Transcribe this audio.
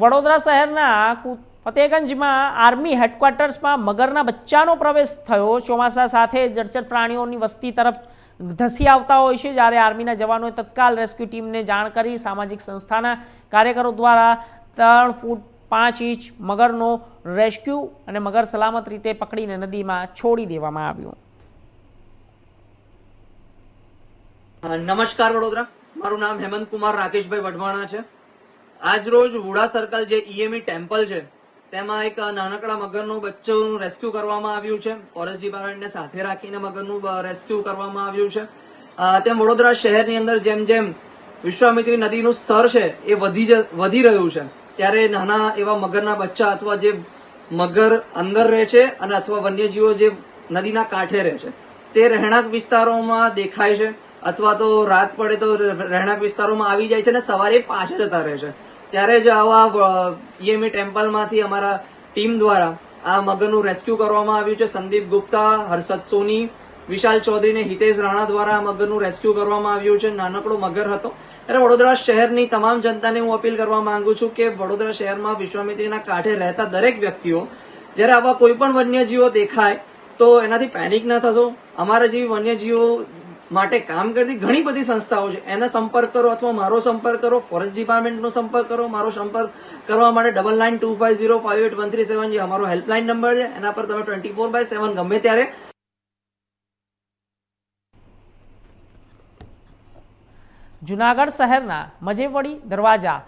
વડોદરા શહેરના ફતેગંજમાં આર્મી હેડક્વાર્ટર્સમાં મગરના બચ્ચાનો પ્રવેશ થયો. ચોમાસા સાથે જળચર પ્રાણીઓની વસ્તી તરફ ધસી આવતા હોય છે. જ્યારે આર્મીના જવાનોએ તત્કાલ રેસ્ક્યુ ટીમને જાણ કરી સામાજિક સંસ્થાના કાર્યકરો દ્વારા ત્રણ ફૂટ પાંચ ઇંચ મગરનો રેસ્ક્યુ અને મગર સલામત રીતે પકડીને નદીમાં છોડી દેવામાં આવ્યો. નમસ્કાર વડોદરા. મારું નામ હેમંત કુમાર રાકેશભાઈ વઢવાણા છે. આજ રોજ વુડા સર્કલ જે ઈએમઈ ટેમ્પલ છે, તેમાં એક નાનકડા મગરનું બચ્ચું રેસ્ક્યુ કરવામાં આવ્યું છે. ફોરેસ્ટ ડિપાર્ટમેન્ટને સાથે રાખીને મગરનું રેસ્ક્યુ કરવામાં આવ્યું છે. તેમ વડોદરા શહેરની અંદર જેમ જેમ વિશ્વામિત્રી નદીનું સ્તર છે, એ વધી વધી રહ્યું છે. ત્યારે નાના એવા મગરના બચ્ચા અથવા જે મગર અંદર રહે છે અને અથવા વન્યજીવો જે નદીના કાંઠે રહે છે, તે રહેણાંક વિસ્તારોમાં દેખાય છે. અથવા તો રાત પડે તો રહેણાંક વિસ્તારોમાં આવી જાય છે અને સવારે પાછા જતા રહે છે. ત્યારે જ આવા ઈએમઈ ટેમ્પલમાંથી અમારા ટીમ દ્વારા આ મગરનું રેસ્ક્યુ કરવામાં આવ્યું છે. સંદીપ ગુપ્તા, હર્ષદ સોની, વિશાલ ચૌધરીને હિતેશ રાણા દ્વારા આ મગરનું રેસ્ક્યુ કરવામાં આવ્યું છે. નાનકડો મગર હતો. ત્યારે વડોદરા શહેરની તમામ જનતાને હું અપીલ કરવા માંગુ છું કે વડોદરા શહેરમાં વિશ્વામિત્રીના કાંઠે રહેતા દરેક વ્યક્તિઓ, જ્યારે આવા કોઈ પણ વન્યજીવો દેખાય, તો એનાથી પેનિક ના થશો. અમારા જેવી વન્યજીવો માટે કામ કરતી ઘણી બધી સંસ્થાઓ છે. એના સંપર્ક કરો અથવા મારો સંપર્ક કરો ફોરેસ્ટ ડિપાર્ટમેન્ટનો સંપર્ક કરો, મારો સંપર્ક કરવા માટે double nine two five zero five eight one three seven જે અમારો હેલ્પલાઇન નંબર છે, એના પર તમે ટ્વેન્ટી ફોર બાય સેવન ગમે ત્યારે જુનાગઢ શહેરના મજેવડી દરવાજા